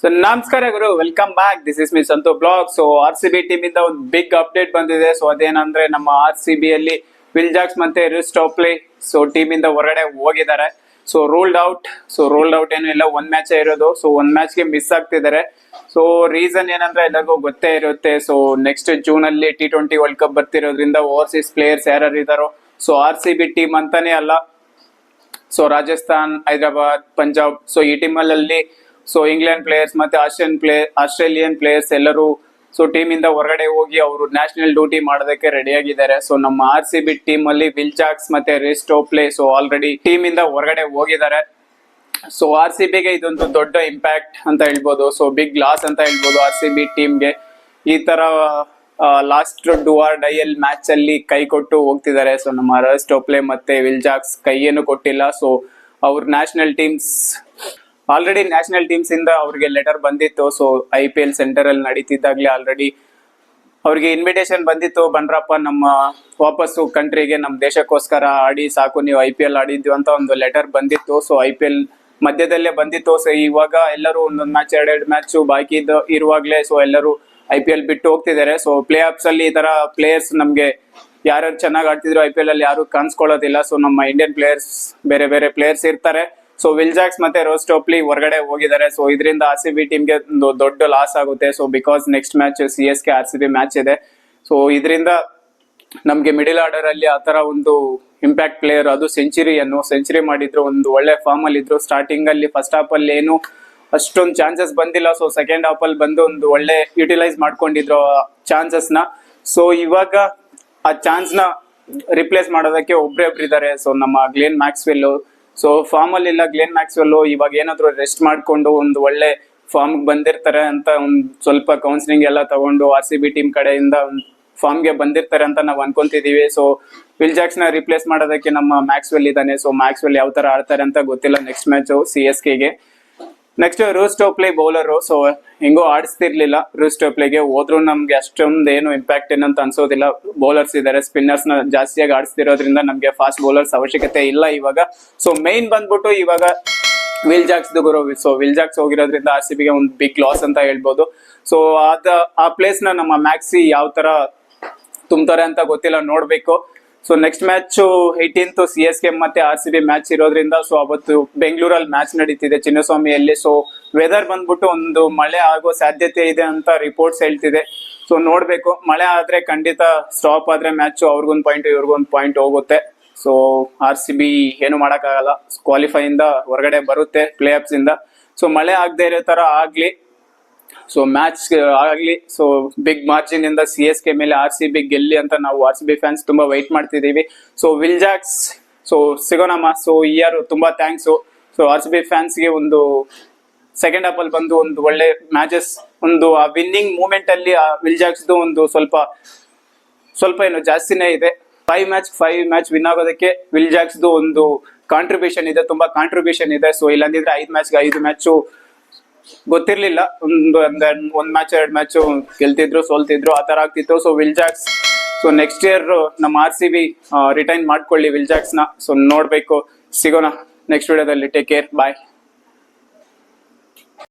So ನಮಸ್ಕಾರ ಗುರು. Welcome back this is me Santhu blog so R C B team ಇಂದ ಒಂದು big update ಬಂದಿದೆ. So ಅದೇನಂದ್ರೆ ನಮ್ಮ ಆರ್ ಸಿ ಬಿ ಅಲ್ಲಿ ವಿಲ್ ಜಾಕ್ಸ್ ಮತ್ತೆ ರಿಸ್ ಟೋಪ್ಲಿ ಸೊ ಟೀಮ್ ಇಂದ ಹೊರಗಡೆ ಹೋಗಿದ್ದಾರೆ. So ruled out so ruled out ಏನು ಇಲ್ಲ. ಒಂದ್ ಮ್ಯಾಚ್ ಇರೋದು. ಸೊ ಒಂದ್ ಮ್ಯಾಚ್ಗೆ ಮಿಸ್ ಆಗ್ತಿದ್ದಾರೆ. ಸೊ ರೀಸನ್ ಏನಂದ್ರೆ ಎಲ್ಲರಿಗೂ ಗೊತ್ತೇ ಇರುತ್ತೆ. ಸೊ ನೆಕ್ಸ್ಟ್ ಜೂನ್ ಅಲ್ಲಿ ಟಿ ಟ್ವೆಂಟಿ ವರ್ಲ್ಡ್ ಕಪ್ ಬರ್ತಿರೋದ್ರಿಂದ ಓವರ್ಸೀಸ್ ಪ್ಲೇಯರ್ಸ್ ಯಾರು ಇದಾರೋ. So R C B team ಅಂತಾನೆ ಅಲ್ಲ. ಸೊ ರಾಜಸ್ಥಾನ್, ಹೈದರಾಬಾದ್, ಪಂಜಾಬ್. ಸೊ ಈ ಟೀಮಲ್ಲಿ ಸೊ ಇಂಗ್ಲೆಂಡ್ ಪ್ಲೇಯರ್ಸ್ ಮತ್ತೆ ಆಸ್ಟ್ರೇಲಿಯನ್ ಪ್ಲೇ ಆಸ್ಟ್ರೇಲಿಯನ್ ಪ್ಲೇಯರ್ಸ್ ಎಲ್ಲರೂ ಸೊ ಟೀಮ್ ಇಂದ ಹೊರಗಡೆ ಹೋಗಿ ಅವರು ನ್ಯಾಷನಲ್ ಡ್ಯೂಟಿ ಮಾಡೋದಕ್ಕೆ ರೆಡಿ ಆಗಿದ್ದಾರೆ. ಸೊ ನಮ್ಮ ಆರ್ ಸಿ ಬಿ ಟೀಮ್ ಅಲ್ಲಿ ವಿಲ್ ಜಾಕ್ಸ್ ಮತ್ತೆ Reece Topley so already team ಇಂದ ಹೊರಗಡೆ ಹೋಗಿದ್ದಾರೆ. ಸೊ ಆರ್ ಸಿ ಬಿಗೆ ಇದೊಂದು ದೊಡ್ಡ ಇಂಪ್ಯಾಕ್ಟ್ ಅಂತ ಹೇಳ್ಬೋದು. ಸೊ ಬಿಗ್ ಲಾಸ್ ಅಂತ ಹೇಳ್ಬೋದು ಆರ್ ಸಿ ಬಿ ಟೀಮ್ಗೆ ಈ ತರ ಲಾಸ್ಟ್ ಡು ಆರ್ ಮ್ಯಾಚ್ ಅಲ್ಲಿ ಕೈ ಕೊಟ್ಟು ಹೋಗ್ತಿದ್ದಾರೆ. ಸೊ ನಮ್ಮ ರಸ್ ಟೋಪ್ಲೆ ಮತ್ತೆ ವಿಲ್ ಜಾಕ್ಸ್ ಕೈಯನ್ನು ಕೊಟ್ಟಿಲ್ಲ. ಸೊ ಅವ್ರ national teams already national teams ಇಂದ ಅವ್ರಿಗೆ ಲೆಟರ್ ಬಂದಿತ್ತು. So I P L center ಅಲ್ಲಿ ನಡೀತಿದ್ದಾಗ್ಲೇ ಆಲ್ರೆಡಿ ಅವ್ರಿಗೆ ಇನ್ವಿಟೇಷನ್ ಬಂದಿತ್ತು. ಬನ್ರಪ್ಪ ನಮ್ಮ ವಾಪಸ್ಸು ಕಂಟ್ರಿಗೆ ನಮ್ಮ ದೇಶಕ್ಕೋಸ್ಕರ ಆಡಿ ಸಾಕು, ನೀವು ಐ ಪಿ ಎಲ್ ಅಂತ ಒಂದು ಲೆಟರ್ ಬಂದಿತ್ತು. ಸೊ ಐ ಪಿ ಎಲ್ ಮಧ್ಯದಲ್ಲೇ ಬಂದಿತ್ತು. ಸೊ ಇವಾಗ ಎಲ್ಲರೂ ಒಂದೊಂದು ಮ್ಯಾಚ್ ಎರಡೆರಡು ಮ್ಯಾಚ್ ಬಾಕಿ ಇರುವಾಗಲೇ ಸೊ ಎಲ್ಲರೂ ಐ ಪಿ ಎಲ್ ಬಿಟ್ಟು ಹೋಗ್ತಿದ್ದಾರೆ. ಸೊ ಪ್ಲೇ ಆಫ್ಸ್ ಅಲ್ಲಿ ಈ ತರ ಪ್ಲೇಯರ್ಸ್ ನಮಗೆ ಯಾರ್ಯಾರು ಚೆನ್ನಾಗಿ ಆಡ್ತಿದ್ರು ಐ ಪಿ ಎಲ್ ಅಲ್ಲಿ ಯಾರು ಕಾಣಿಸ್ಕೊಳ್ಳೋದಿಲ್ಲ. ಸೊ ನಮ್ಮ ಇಂಡಿಯನ್ ಪ್ಲೇಯರ್ಸ್ ಬೇರೆ ಬೇರೆ ಪ್ಲೇಯರ್ಸ್ ಇರ್ತಾರೆ. ಸೊ ವಿಲ್ ಜಾಕ್ಸ್ ಮತ್ತೆ ರೋಸ್ ಟೋಪ್ಲಿ ಹೊರಗಡೆ ಹೋಗಿದ್ದಾರೆ. ಸೊ ಇದರಿಂದ ಆರ್ ಸಿ ಬಿ ಟೀಮ್ಗೆ ಒಂದು ದೊಡ್ಡ ಲಾಸ್ ಆಗುತ್ತೆ. So because next match C S K R C B match ಇದೆ. ಸೊ ಇದರಿಂದ ನಮಗೆ ಮಿಡಿಲ್ ಆರ್ಡರ್ ಅಲ್ಲಿ ಆ ತರ ಒಂದು ಇಂಪ್ಯಾಕ್ಟ್ ಪ್ಲೇಯರ್ ಅದು ಸೆಂಚುರಿಯನ್ನು ಸೆಂಚುರಿ ಮಾಡಿದ್ರು, ಒಂದು ಒಳ್ಳೆ ಫಾರ್ಮ್ ಅಲ್ಲಿ ಇದ್ರು. ಸ್ಟಾರ್ಟಿಂಗ್ ಅಲ್ಲಿ ಫಸ್ಟ್ ಹಾಫ್ ಅಲ್ಲಿ ಏನು ಅಷ್ಟೊಂದು ಚಾನ್ಸಸ್ ಬಂದಿಲ್ಲ. ಸೊ ಸೆಕೆಂಡ್ ಹಾಫ್ ಅಲ್ಲಿ ಬಂದು ಒಂದು ಒಳ್ಳೆ ಯುಟಿಲೈಸ್ ಮಾಡ್ಕೊಂಡಿದ್ರು ಚಾನ್ಸಸ್ನ. ಸೊ ಇವಾಗ ಆ ಚಾನ್ಸ್ನ ರಿಪ್ಲೇಸ್ ಮಾಡೋದಕ್ಕೆ ಒಬ್ರೇ ಒಬ್ರಿದ್ದಾರೆ. ಸೊ ನಮ್ಮ ಗ್ಲೇನ್ ಮ್ಯಾಕ್ಸ್ವೆಲ್ ಸೊ ಫಾರ್ಮ್ ಅಲ್ಲಿ ಇಲ್ಲ ಗ್ಲೇನ್ ಮ್ಯಾಕ್ಸ್ವೆಲ್ ಇವಾಗ ಏನಾದ್ರು ರೆಸ್ಟ್ ಮಾಡ್ಕೊಂಡು ಒಂದು ಒಳ್ಳೆ ಫಾರ್ಮ್ ಬಂದಿರ್ತಾರೆ ಅಂತ ಒಂದು ಸ್ವಲ್ಪ ಕೌನ್ಸಿಲಿಂಗ್ ಎಲ್ಲ ತಗೊಂಡು ಆರ್ ಸಿ ಬಿ ಟೀಮ್ ಕಡೆಯಿಂದ ಫಾರ್ಮ್ಗೆ ಬಂದಿರ್ತಾರೆ ಅಂತ ನಾವು ಅನ್ಕೊಂತಿದೀವಿ. ಸೊ ವಿಲ್ ಜಾಕ್ಸ್ನ ರಿಪ್ಲೇಸ್ ಮಾಡೋದಕ್ಕೆ ನಮ್ಮ ಮ್ಯಾಕ್ಸ್ವೆಲ್ ಇದ್ದಾನೆ. ಸೊ ಮ್ಯಾಕ್ಸ್ವೆಲ್ ಯಾವ ತರ ಆಡ್ತಾರೆ ಅಂತ ಗೊತ್ತಿಲ್ಲ next match C S ಕೆಗೆ next Reece Topley bowler so ಹೆಂಗೋ ಆಡಿಸ್ತಿರ್ಲಿಲ್ಲ. ರೂಸ್ ಟೋಪ್ಲೆಗೆ ಹೋದ್ರು ನಮ್ಗೆ ಅಷ್ಟೊಂದು ಏನು ಇಂಪ್ಯಾಕ್ಟ್ ಏನಂತ ಅನ್ಸೋದಿಲ್ಲ. ಬೌಲರ್ಸ್ ಇದಾರೆ ಸ್ಪಿನ್ನರ್ಸ್ನ ಜಾಸ್ತಿಯಾಗಿ ಆಡಿಸ್ತಿರೋದ್ರಿಂದ ನಮ್ಗೆ ಫಾಸ್ಟ್ ಬೌಲರ್ಸ್ ಅವಶ್ಯಕತೆ ಇಲ್ಲ ಇವಾಗ. ಸೊ ಮೇನ್ ಬಂದ್ಬಿಟ್ಟು ಇವಾಗ ವಿಲ್ ಜಾಕ್ಸ್ ಗುರು ಸೊ ವಿಲ್ ಜಾಕ್ಸ್ ಹೋಗಿರೋದ್ರಿಂದ ಆರ್ ಸಿ ಬಿಗೆ ಒಂದು ಬಿಗ್ ಲಾಸ್ ಅಂತ ಹೇಳ್ಬೋದು. ಸೊ ಅದ ಆ ಪ್ಲೇಸ್ನ ನಮ್ಮ ಮ್ಯಾಕ್ಸಿ ಯಾವ ತರ ತುಂಬ್ತಾರೆ ಅಂತ ಗೊತ್ತಿಲ್ಲ, ನೋಡ್ಬೇಕು. So next match eighteenth C S K ಮತ್ತೆ ಆರ್ ಸಿ ಬಿ ಮ್ಯಾಚ್ ಇರೋದ್ರಿಂದ ಸೊ ಅವತ್ತು ಬೆಂಗಳೂರಲ್ಲಿ ಮ್ಯಾಚ್ ನಡೀತಿದೆ ಚಿನ್ನಸ್ವಾಮಿಯಲ್ಲಿ ಸೊ ವೆದರ್ ಬಂದ್ಬಿಟ್ಟು ಒಂದು ಮಳೆ ಆಗೋ ಸಾಧ್ಯತೆ ಇದೆ ಅಂತ ರಿಪೋರ್ಟ್ಸ್ ಹೇಳ್ತಿದೆ. ಸೊ ನೋಡ್ಬೇಕು. ಮಳೆ ಆದ್ರೆ ಖಂಡಿತ ಸ್ಟಾಪ್ ಆದ್ರೆ ಮ್ಯಾಚ್ ಅವ್ರಿಗೊಂದು ಪಾಯಿಂಟ್ ಇವ್ರಿಗೊಂದು ಪಾಯಿಂಟ್ ಹೋಗುತ್ತೆ. ಸೊ ಆರ್ ಸಿ ಬಿ ಏನು ಮಾಡೋಕ್ಕಾಗಲ್ಲ. ಕ್ವಾಲಿಫೈಯಿಂದ ಹೊರಗಡೆ ಬರುತ್ತೆ ಪ್ಲೇ ಆಫ್ಸ್ ಇಂದ. ಸೊ ಮಳೆ ಆಗದೆ ಇರೋ ತರ ಆಗ್ಲಿ. ಸೊ ಮ್ಯಾಚ್ ಆಗಲಿ ಸೊ ಬಿಗ್ ಮಾರ್ಜಿನ್ ಇಂದ ಸಿ ಎಸ್ ಕೆ ಮೇಲೆ ಆರ್ ಸಿ ಬಿ ಗೆಲ್ಲಿ ಅಂತ ನಾವು ಆರ್ ಸಿ ಬಿ ಫ್ಯಾನ್ಸ್ ತುಂಬಾ ವೈಟ್ ಮಾಡ್ತಿದ್ದೀವಿ. ಸೊ ವಿಲ್ ಜಾಕ್ಸ್ ಸೊ ಸಿಗೋಣಮ್ಮ. ಸೊ ಇಯರ್ ತುಂಬಾ thanks so R C B ಫ್ಯಾನ್ಸ್ಗೆ ಒಂದು ಸೆಕೆಂಡ್ ಹಾಫ್ ಅಲ್ಲಿ ಬಂದು ಒಂದು ಒಳ್ಳೆ ಮ್ಯಾಚಸ್ ಒಂದು ಆ ವಿನ್ನಿಂಗ್ ಮೂಮೆಂಟ್ ಅಲ್ಲಿ ಆ ವಿಲ್ ಜಾಕ್ಸ್ದು ಒಂದು ಸ್ವಲ್ಪ ಸ್ವಲ್ಪ ಏನು ಜಾಸ್ತಿನೇ ಇದೆ. Five match five match win ಆಗೋದಕ್ಕೆ ವಿಲ್ ಜಾಕ್ಸ್ದು ಒಂದು ಕಾಂಟ್ರಿಬ್ಯೂಷನ್ ಇದೆ, ತುಂಬಾ ಕಾಂಟ್ರಿಬ್ಯೂಷನ್ ಇದೆ. ಸೊ ಇಲ್ಲಾಂದಿದ್ರೆ ಐದು ಮ್ಯಾಚ್ಗೆ ಐದು ಮ್ಯಾಚು ಗೊತ್ತಿರ್ಲಿಲ್ಲ. ಒಂದು, ಒಂದ್ ಒಂದ್ ಮ್ಯಾಚ್ ಎರಡ್ ಮ್ಯಾಚ್ ಗೆಲ್ತಿದ್ರು, ಸೋಲ್ತಿದ್ರು ಆತರ ತರ ಆಗ್ತಿತ್ತು. So Will Jacks so next year ನಮ್ಮ ಆರ್ ಸಿ ಬಿ ರಿಟೈನ್ ಮಾಡ್ಕೊಳ್ಳಿ ವಿಲ್ ಜಾಕ್ಸ್ನ. ಸೊ ನೋಡ್ಬೇಕು. ಸಿಗೋಣ ನೆಕ್ಸ್ಟ್ ವಿಡಿಯೋದಲ್ಲಿ ಟೇಕ್ ಕೇರ್ ಬಾಯ್